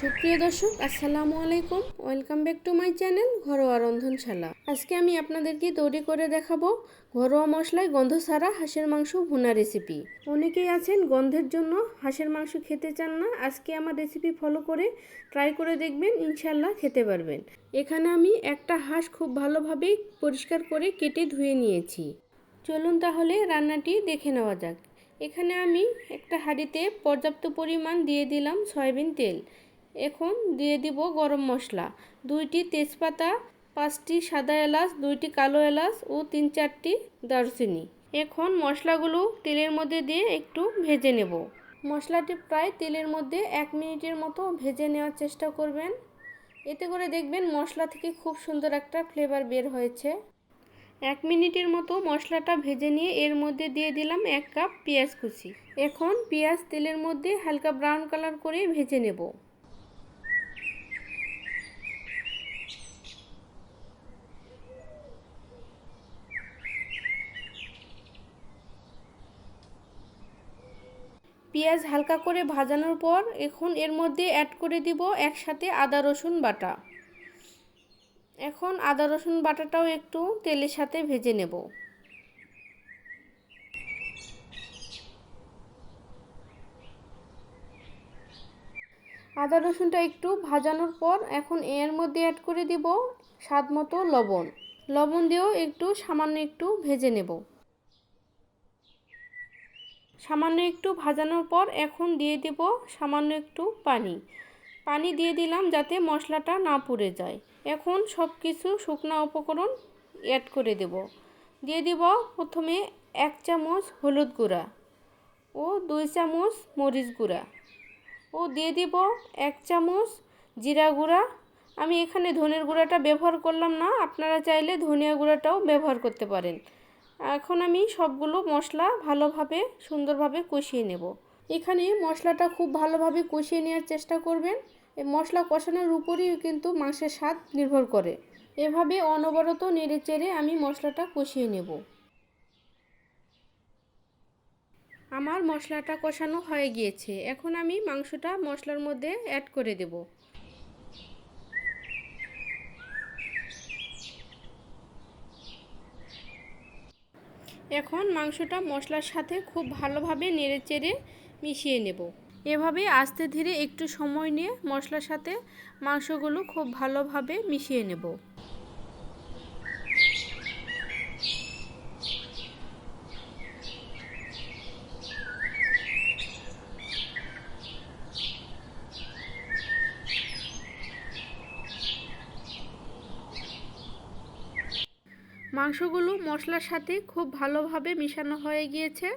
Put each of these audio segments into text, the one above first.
সুপ্রিয় দর্শক, আসসালামু আলাইকুম। Welcome back to my channel Ghoroa Rondhonshala. আজকে আমি আপনাদেরকে তৈরি করে দেখাবো ঘরোয়া মশলায় গন্ধ ছাড়া হাঁসের মাংস ভুনা রেসিপি অনেকেই আছেন গন্ধের জন্য হাঁসের মাংস খেতে চান না। আজকে আমার রেসিপি ফলো করে ট্রাই করে দেখবেন ইনশাল্লাহ খেতে পারবেন। এখানে আমি একটা হাঁস খুব ভালোভাবে পরিষ্কার করে কেটে ধুয়ে নিয়েছি। চলুন তাহলে রান্নাটি দেখে নেওয়া যাক। এখানে আমি একটা হাঁড়িতে পর্যাপ্ত পরিমাণ দিয়ে দিলাম সয়াবিন তেল। এখন দিয়ে দিব গরম মশলা। দুইটি তেজপাতা, পাঁচটি সাদা এলাচ, দুইটি কালো এলাচ ও তিন চারটি দারচিনি। এখন মশলাগুলো তেলের মধ্যে দিয়ে একটু ভেজে নেব। মশলাটি প্রায় তেলের মধ্যে এক মিনিটের মতো ভেজে নেওয়ার চেষ্টা করবেন। এতে করে দেখবেন মশলা থেকে খুব সুন্দর একটা ফ্লেভার বের হয়েছে। এক মিনিটের মতো মশলাটা ভেজে নিয়ে এর মধ্যে দিয়ে দিলাম এক কাপ পেঁয়াজ কুচি। এখন পেঁয়াজ তেলের মধ্যে হালকা ব্রাউন কালার করে ভেজে নেব। পেঁয়াজ হালকা করে ভাজানোর পর এখন এর মধ্যে অ্যাড করে দিব একসাথে আদা, রসুন বাটা। এখন আদা, রসুন বাটাটাও একটু তেলের সাথে ভেজে নেব। আদা, রসুনটা একটু ভাজানোর পর এখন এর মধ্যে অ্যাড করে দিব স্বাদ মতো লবণ। লবণ দিয়েও একটু সামান্য একটু ভেজে নেব। সামান্য একটু ভাজানোর পর এখন দিয়ে দেব সামান্য একটু পানি। পানি দিয়ে দিলাম যাতে মশলাটা না পুড়ে যায়। এখন সব কিছু শুকনো উপকরণ অ্যাড করে দেব। দিয়ে দিব প্রথমে এক চামচ হলুদ গুঁড়া ও দুই চামচ মরিচ গুঁড়া ও দিয়ে দিব এক চামচ জিরা গুঁড়া। আমি এখানে ধনের গুঁড়াটা ব্যবহার করলাম না, আপনারা চাইলে ধনিয়া গুঁড়াটাও ব্যবহার করতে পারেন। এখন আমি সবগুলো মশলা ভালোভাবে, সুন্দরভাবে কষিয়ে নেব। এখানে মশলাটা খুব ভালোভাবে কষিয়ে নেওয়ার চেষ্টা করবেন। মশলা কষানোর উপরেই কিন্তু মাংসের স্বাদ নির্ভর করে। এভাবে অনবরত নেড়ে চেড়ে আমি মশলাটা কষিয়ে নেব। আমার মশলাটা কষানো হয়ে গিয়েছে। এখন আমি মাংসটা মশলার মধ্যে অ্যাড করে দেব। এখন মাংসটা মশলার সাথে খুব ভালোভাবে নেড়ে চেড়ে মিশিয়ে নেব। এভাবে আস্তে ধীরে একটু সময় নিয়ে মশলার সাথে মাংসগুলো খুব ভালোভাবে মিশিয়ে নেব। মাংসগুলো মশলার সাথে খুব ভালোভাবে মিশানো হয়ে গিয়েছে।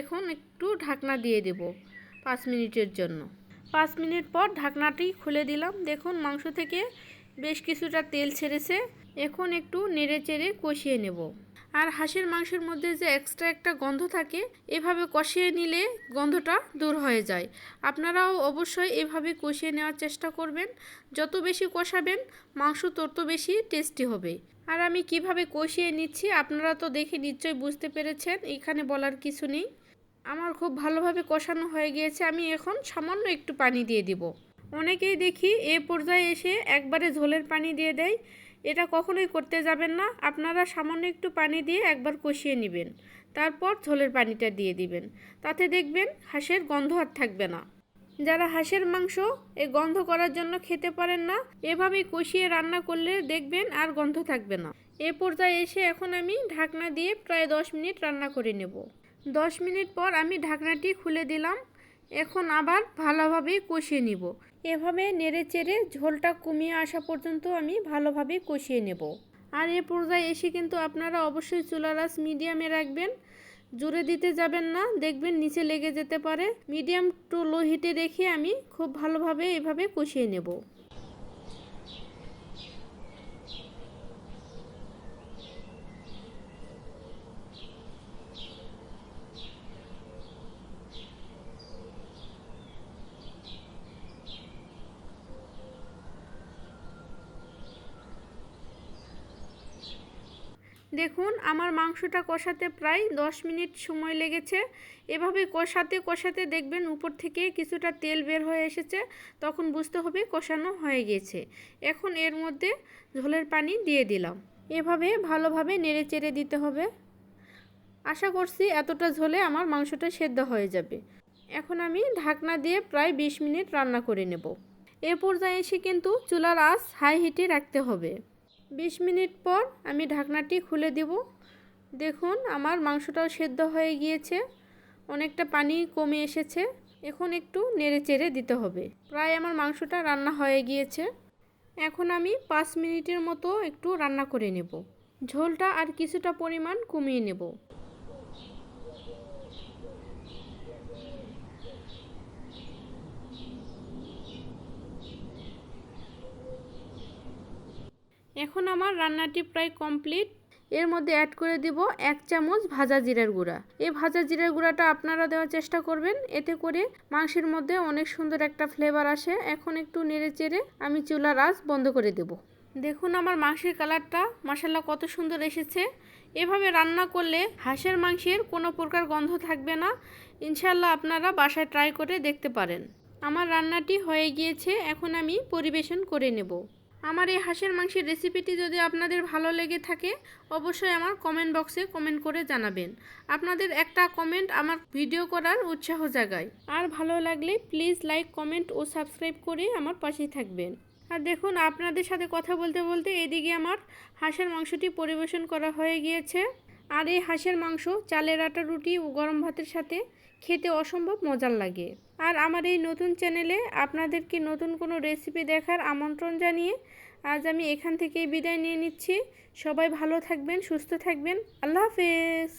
এখন একটু ঢাকনা দিয়ে দেব পাঁচ মিনিটের জন্য। পাঁচ মিনিট পর ঢাকনাটি খুলে দিলাম। দেখুন, মাংস থেকে বেশ কিছুটা তেল ছেড়েছে। এখন একটু নেড়ে চেড়ে কষিয়ে নেব। আর হাঁসের মাংসের মধ্যে যে এক্সট্রা একটা গন্ধ থাকে, এভাবে কষিয়ে নিলে গন্ধটা দূর হয়ে যায়। আপনারাও অবশ্যই এভাবে কষিয়ে নেওয়ার চেষ্টা করবেন। যত বেশি কষাবেন, মাংস তত বেশি টেস্টি হবে। আর আমি কীভাবে কষিয়ে নিচ্ছি, আপনারা তো দেখে নিশ্চয়ই বুঝতে পেরেছেন, এখানে বলার কিছু নেই। আমার খুব ভালোভাবে কষানো হয়ে গিয়েছে, আমি এখন সামান্য একটু পানি দিয়ে দিব। অনেকেই দেখি এ পর্যায়ে এসে একবারে ঝোলের পানি দিয়ে দেয়। এটা কখনোই করতে যাবেন না। আপনারা সামান্য একটু পানি দিয়ে একবার কষিয়ে নেবেন। তারপর ঝোলের পানিটা দিয়ে দিবেন। তাতে দেখবেন হাঁসের গন্ধ আর থাকবে না। যারা হাঁসের মাংস এ গন্ধ করার জন্য খেতে পারেন না, এভাবেই কষিয়ে রান্না করলে দেখবেন আর গন্ধ থাকবে না। এ পর্যায়ে এসে এখন আমি ঢাকনা দিয়ে প্রায় দশ মিনিট রান্না করে নেব। দশ মিনিট পর আমি ঢাকনাটি খুলে দিলাম। এখন আবার ভালোভাবে কষিয়ে নিব। এভাবে নেড়ে চেড়ে ঝোলটা কমিয়ে আসা পর্যন্ত আমি ভালোভাবে কষিয়ে নেব। আর এ পর্যায়ে এসে কিন্তু আপনারা অবশ্যই চুলারাস মিডিয়ামে রাখবেন। জুড়ে দিতে যাবেন না, দেখবেন নিচে লেগে যেতে পারে। মিডিয়াম টু লো হিটে রেখে আমি খুব ভালোভাবে এভাবে কষিয়ে নেব। দেখুন, আমার মাংসটা কষাতে প্রায় 10 মিনিট সময় লেগেছে। এভাবে কষাতে কষাতে দেখবেন উপর থেকে কিছুটা তেল বের হয়ে এসেছে, তখন বুঝতে হবে কষানো হয়ে গেছে। এখন এর মধ্যে ঝোলের পানি দিয়ে দিলাম। এভাবে ভালোভাবে নেড়ে চেড়ে দিতে হবে। আশা করছি এতটা ঝোলে আমার মাংসটা সেদ্ধ হয়ে যাবে। এখন আমি ঢাকনা দিয়ে প্রায় 20 মিনিট রান্না করে নেব। এ পর্যায়ে এসে কিন্তু চুলার আস হাই হিটে রাখতে হবে। বিশ মিনিট পর আমি ঢাকনাটি খুলে দেব। দেখুন, আমার মাংসটাও সেদ্ধ হয়ে গিয়েছে। অনেকটা পানি কমে এসেছে। এখন একটু নেড়ে চেড়ে দিতে হবে। প্রায় আমার মাংসটা রান্না হয়ে গিয়েছে। এখন আমি পাঁচ মিনিটের মতো একটু রান্না করে নেব। ঝোলটা আর কিছুটা পরিমাণ কমিয়ে নেব। এখন আমার রান্নাটি প্রায় কমপ্লিট। এর মধ্যে অ্যাড করে দিব এক চামচ ভাজা জিরার গুঁড়া। এই ভাজা জিরার গুঁড়াটা আপনারা দেওয়ার চেষ্টা করবেন এতে করে মাংসের মধ্যে অনেক সুন্দর একটা ফ্লেভার আসে। এখন একটু নেড়ে চেড়ে আমি চুলার আঁচ বন্ধ করে দেব। দেখুন আমার মাংসের কালারটা মশালা কত সুন্দর এসেছে। এভাবে রান্না করলে হাঁসের মাংসের কোনো প্রকার গন্ধ থাকবে না। ইনশাল্লাহ আপনারা বাসায় ট্রাই করে দেখতে পারেন। আমার রান্নাটি হয়ে গিয়েছে এখন আমি পরিবেশন করে নেব। আমার এই হাঁসের মাংসের রেসিপিটি যদি আপনাদের ভালো লেগে থাকে, অবশ্যই আমার কমেন্ট বক্সে কমেন্ট করে জানাবেন। আপনাদের একটা কমেন্ট আমার ভিডিও করার উৎসাহ জাগায়। আর ভালো লাগলে প্লিজ লাইক কমেন্ট ও সাবস্ক্রাইব করে আমার পাশেই থাকবেন। আর দেখুন, আপনাদের সাথে কথা বলতে বলতে এদিকে আমার হাঁসের মাংসটি পরিবেশন করা হয়ে গিয়েছে। আর এই হাঁসের মাংস, চালের আটা, রুটি ও গরম ভাতের সাথে খেতে অসম্ভব মজার লাগে। আর আমার এই নতুন চ্যানেলে আপনাদেরকে নতুন কোনো রেসিপি দেখার আমন্ত্রণ জানিয়ে আজ আমি এখান থেকেই বিদায় নিয়ে নিচ্ছি। সবাই ভালো থাকবেন, সুস্থ থাকবেন। আল্লাহ হাফেজ।